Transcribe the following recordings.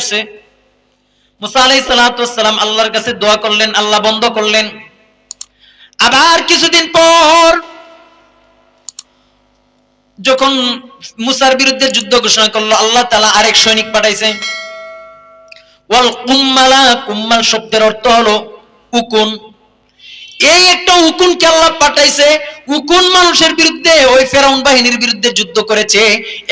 করছে। মুসা আলাই সালাম আল্লাহর কাছে দোয়া করলেন, আল্লাহ বন্ধ করলেন। আবার কিছুদিন পর যখন মুসার বিরুদ্ধে যুদ্ধ ঘোষণা করল, আল্লাহ তালা আরেক সৈনিক পাঠাইছে। ওয়াল কুম্মালা, কুম্মাল শব্দের অর্থ হলো উকুন। এই একটা উকুনকে আল্লাহ পাঠাইছে, উকুন মানুষের বিরুদ্ধে, ওই ফেরাউন বাহিনীর বিরুদ্ধে যুদ্ধ করেছে।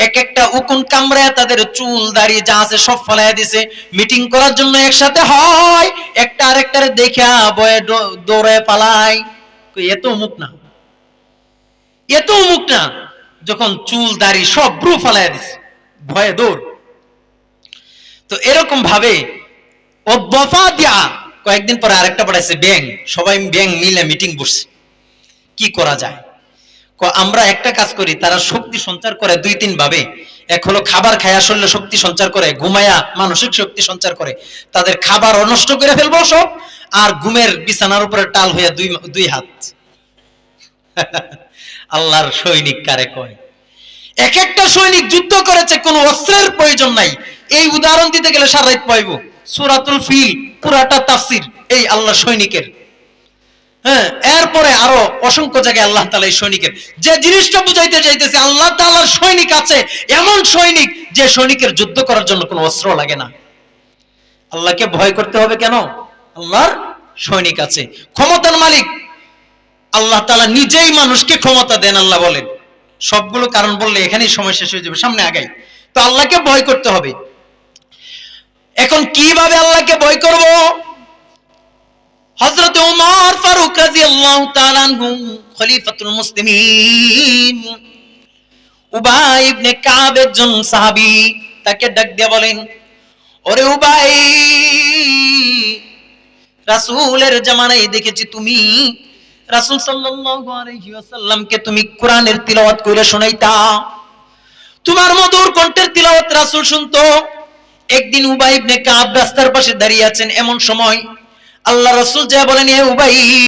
এক একটা উকুন কামড়ায় তাদের চুল দাঁড়িয়ে যা আছে সব ফলাইয়া দিছে। মিটিং করার জন্য একসাথে হয়, একটা আরেকটার দেখা বয়ে দৌড়ে পালায়। এত মুখ না? এত মুখ না, যখন চুল, দাড়ি সব ব্রু ফালাইয়া দিছে, ভয়ে দৌড়। তো এরকম ভাবে ও দফা দিয়া কয়েকদিন পরে আরেকটা পড়াইছে ব্যাং। সবাই ব্যাং মিলে মিটিং বসছে। কি করা যায়? আমরা একটা কাজ করি, তারা শক্তি সঞ্চার করে দুই তিন ভাবে। এক হলো খাবার খায়া শরীরে শক্তি সঞ্চার করে, ঘুমায়া মানসিক শক্তি সঞ্চার করে। তাদের খাবার নষ্ট করে ফেলব সব, আর ঘুমের বিছানার উপরে টাল হইয়া দুই দুই হাত। আল্লাহর সৈনিক কারে কয়? এক একটা সৈনিক যুদ্ধ করেছে, কোনো অস্ত্রের প্রয়োজন নাই। এই উদাহরণ দিতে গেলে সারাইত পাইব। সুরাতুল ফিল, পুরাটা তাফসির এই আল্লাহ সৈনিকের। হ্যাঁ এরপরে আরও অসংখ্য জায়গায় আল্লাহ তালা এই সৈনিকের। যে জিনিসটা বুঝাইতে চাইতেছে, আল্লাহ তালার সৈনিক আছে, এমন সৈনিক যে সৈনিকের যুদ্ধ করার জন্য কোনো অস্ত্র লাগে না। আল্লাহকে ভয় করতে হবে কেন? আল্লাহর সৈনিক আছে। ক্ষমতার মালিক। আল্লাহ তালা নিজেই মানুষকে ক্ষমতা দেন, আল্লাহ বলেন। সবগুলো কারণ বললে এখানেই সময় শেষ হয়ে যাবে, সামনে আগাই। তো আল্লাহকে ভয় করতে হবে। এখন কীভাবে আল্লাহকে ভয় করব? হযরত ওমর ফারুক রাদিয়াল্লাহু তাআলা আনহু, খলিফাতুল মুসলিমিন। উবাই ইবনে কাব একজন সাহাবী, তাকে ডাক দিয়ে বলেন, ওরে উবাই, রাসূলের জামানায় দেখেছি তুমি। রাসূল সাল্লাল্লাহু আলাইহি ওয়াসাল্লামকে তুমি কোরআনের তিলাওয়াত তোমার মধুর কণ্ঠের তিলাওয়াত রাসূল শুনতো। একদিন উবাই ইবনে কাব রাস্তার পাশে দাঁড়িয়ে আছেন এমন সময় আল্লাহ রাসূল যা বলেন, এ উবাই